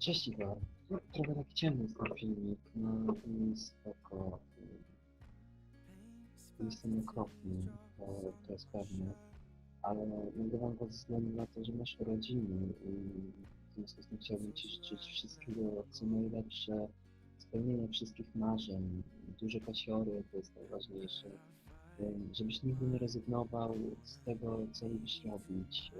Cześć Igor. Trochę tak ciemny jest ten filmik, no i spoko. Jestem okropny, to, to jest pewne. Ale nagrywam go ze względu na to, że masz urodziny i w związku z tym chciałbym Ci życzyć wszystkiego co najlepsze, spełnienia wszystkich marzeń, duże kasiory, to jest najważniejsze. Żebyś nigdy nie rezygnował z tego, co lubisz robić.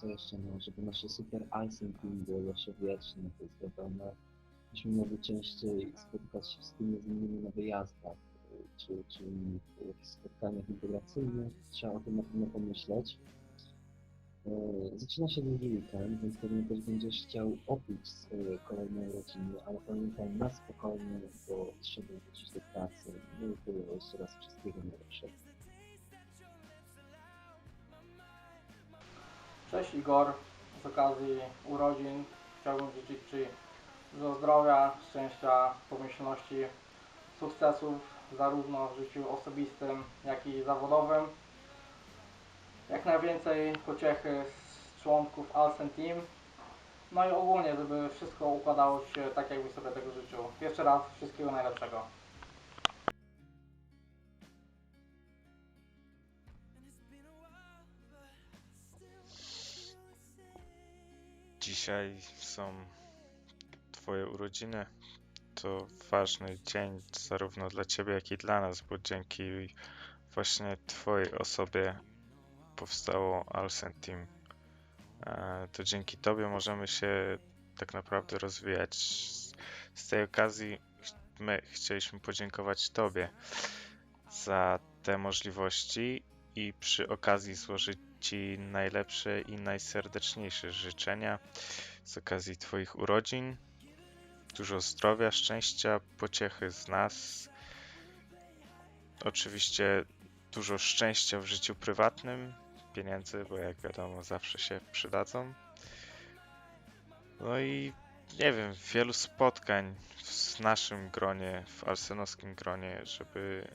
Co jeszcze no, żeby nasze super Icing było zawsze wieczne, to jest wiadomo. Byśmy mogli częściej spotykać się wspólnie z innymi na wyjazdach, czy, czy jakichś spotkaniach integracyjnych. Trzeba o tym na pewno pomyśleć. Y, Zaczyna się długi weekend, więc pewnie też będziesz chciał opić swoje kolejne urodziny, ale pamiętaj na spokojnie, bo trzeba wrócić do pracy. Cześć Igor, z okazji urodzin chciałbym życzyć Ci dużo zdrowia, szczęścia, pomyślności, sukcesów zarówno w życiu osobistym, jak i zawodowym. Jak najwięcej pociechy z członków Alsen Team. No i ogólnie, żeby wszystko układało się tak, jakbyś sobie tego życzył. Jeszcze raz wszystkiego najlepszego. Dzisiaj są Twoje urodziny. To ważny dzień zarówno dla Ciebie, jak i dla nas, bo dzięki właśnie Twojej osobie powstało Alsen Team. E, To dzięki Tobie możemy się tak naprawdę rozwijać. Z- tej okazji my chcieliśmy podziękować Tobie za te możliwości i przy okazji złożyć Ci najlepsze i najserdeczniejsze życzenia z okazji Twoich urodzin. Dużo zdrowia, szczęścia, pociechy z nas. Oczywiście dużo szczęścia w życiu prywatnym, pieniędzy, bo jak wiadomo, zawsze się przydadzą. No i nie wiem, wielu spotkań w naszym gronie, w arsenowskim gronie, żeby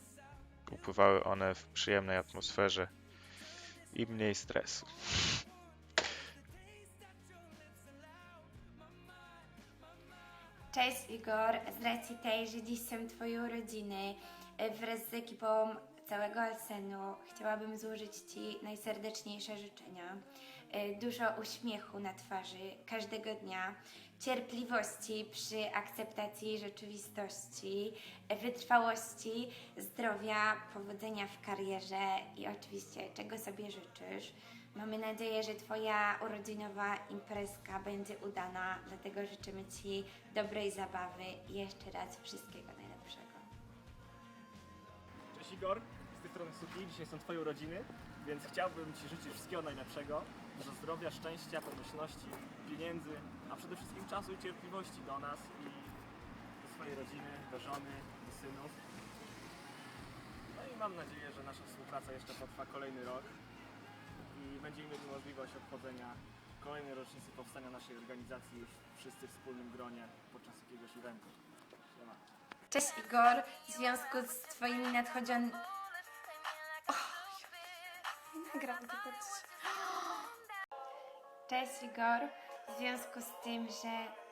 upływały one w przyjemnej atmosferze i mniej stresu. Cześć Igor, z racji tej, że dziś są Twoje urodziny, wraz z ekipą całego Alsenu chciałabym złożyć Ci najserdeczniejsze życzenia. E, Dużo uśmiechu na twarzy każdego dnia, cierpliwości przy akceptacji rzeczywistości, e, wytrwałości, zdrowia, powodzenia w karierze i oczywiście czego sobie życzysz. Mamy nadzieję, że Twoja urodzinowa imprezka będzie udana, dlatego życzymy Ci dobrej zabawy i jeszcze raz wszystkiego najlepszego. Igor, z tej strony Suki, dzisiaj są Twoje urodziny, więc chciałbym Ci życzyć wszystkiego najlepszego, dużo zdrowia, szczęścia, pomyślności, pieniędzy, a przede wszystkim czasu i cierpliwości do nas i do swojej rodziny, do żony, do synów. No i mam nadzieję, że nasza współpraca jeszcze potrwa kolejny rok i będziemy mieli możliwość obchodzenia kolejnej rocznicy powstania naszej organizacji już wszyscy w wspólnym gronie podczas jakiegoś eventu. Siema. Cześć Igor, w związku z Twoimi nadchodzonymi... nagram tego Cześć Igor, w związku z tym, że